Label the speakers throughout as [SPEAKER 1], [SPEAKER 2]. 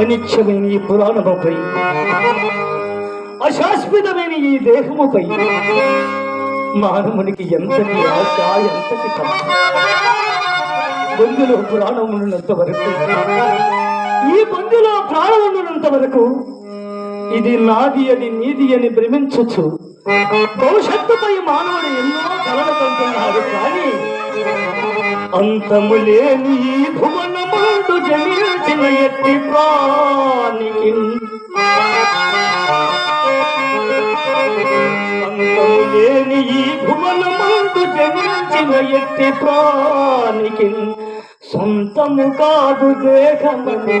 [SPEAKER 1] అనిచ్చమైన ఈ పురాణముపై అశాశ్వతమైన ఈ దేహముపై మానవునికి ఎంతటి ఆశ ఎంతటి బంధులో ప్రాణం ఉన్నంత వరకు ఈ బంధులో ప్రాణం ఉన్నంత వరకు ఇది నాది అని నీది అని భ్రమించచ్చు. భవిష్యత్తుపై మానవుడు ఎన్నో కలలు కంటున్నాడు కానీ అంతము లేని ఈ జమించిన ఎట్టి ప్రాణికి. అంతము లేని ఈ భువనముడు జమించిన ఎట్టి ప్రాణికి. సొంతము కాదు దేహమని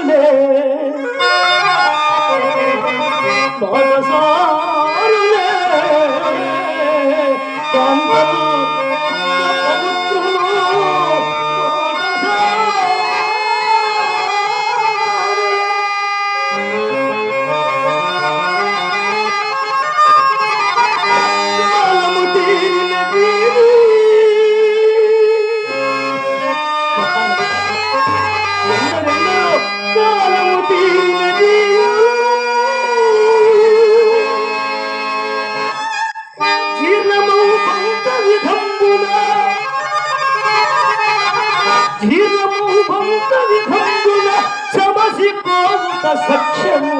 [SPEAKER 1] సఖ్యము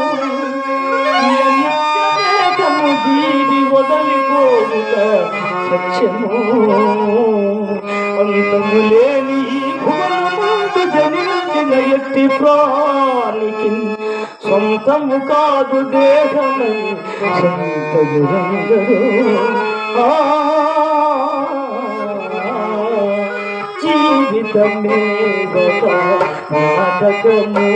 [SPEAKER 1] సత్యము దీని వదలిపోవుట సత్యము. అంతము లేని ఈ భువనమందు జనించిన ఎట్టి ప్రాణికి సొంతము కాదు దేహము సొంత యురందరూ జీవితమే గత నాటకము.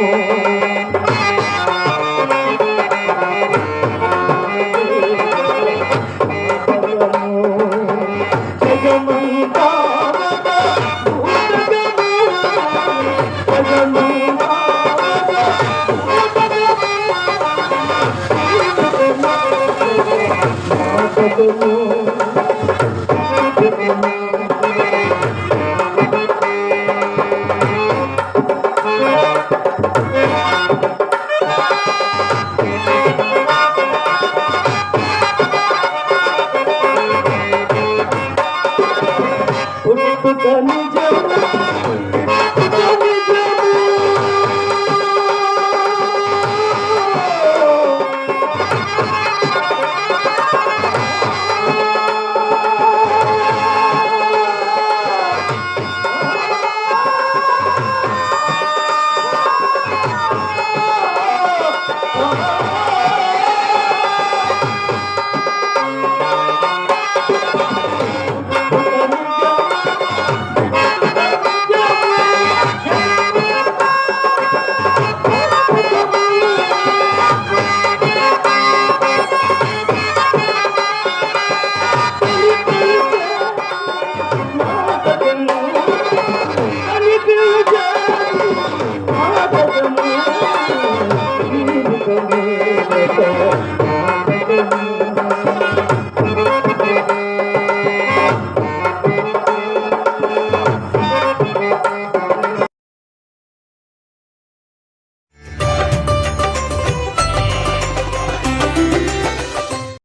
[SPEAKER 1] কত